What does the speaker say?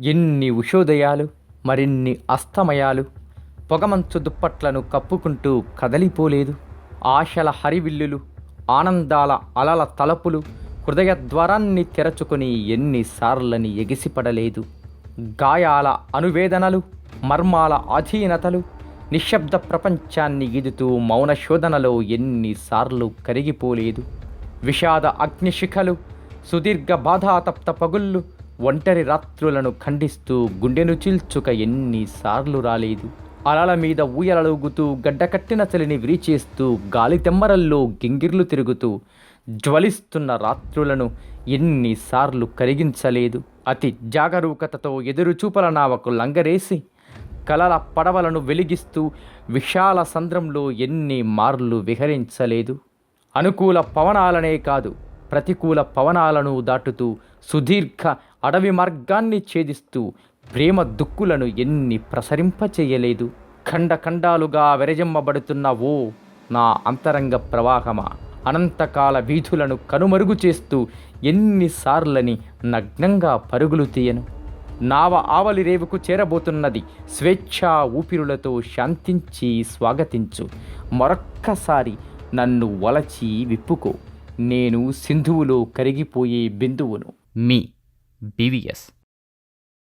ఎన్ని ఉషోదయాలు మరిన్ని అస్తమయాలు. పొగమంచు దుప్పట్లను కప్పుకుంటూ కదలిపోలేదు. ఆశల హరివిల్లులు ఆనందాల అలల తలపులు హృదయ ద్వారాన్ని తెరచుకుని ఎన్నిసార్లని ఎగిసిపడలేదు. గాయాల అనువేదనలు మర్మాల అధీనతలు నిశ్శబ్ద ప్రపంచాన్ని ఈదుతూ మౌన శోధనలో ఎన్నిసార్లు కరిగిపోలేదు. విషాద అగ్నిశిఖలు సుదీర్ఘ బాధాతప్త పగుళ్ళు ఒంటరి రాత్రులను ఖండిస్తూ గుండెను చీల్చుక ఎన్నిసార్లు రాలేదు. అలల మీద ఊయలలుగుతూ గడ్డకట్టిన చలిని విరిచేస్తూ గాలి తెమ్మరల్లో గింగిర్లు తిరుగుతూ జ్వలిస్తున్న రాత్రులను ఎన్నిసార్లు కరిగించలేదు. అతి జాగరూకతతో ఎదురుచూపల నావకు లంగరేసి కలల పడవలను వెలిగిస్తూ విశాల సంద్రంలో ఎన్ని మార్లు విహరించలేదు. అనుకూల పవనాలనే కాదు ప్రతికూల పవనాలను దాటుతూ సుదీర్ఘ అడవి మార్గాన్ని ఛేదిస్తూ ప్రేమ దుక్కులను ఎన్ని ప్రసరింపచేయలేదు. ఖండఖండాలుగా వెరజమ్మబడుతున్న ఓ నా అంతరంగ ప్రవాహమా? అనంతకాల వీధులను కనుమరుగు చేస్తూ ఎన్నిసార్లని నగ్నంగా పరుగులు తీయను? నావ ఆవలి రేవుకు చేరబోతున్నది స్వేచ్ఛా ఊపిరులతో శాంతించి స్వాగతించు. మరొక్కసారి నన్ను వలచి విప్పుకో. నేను సింధువులో కరిగిపోయే బిందువును. మీ బీవీఎస్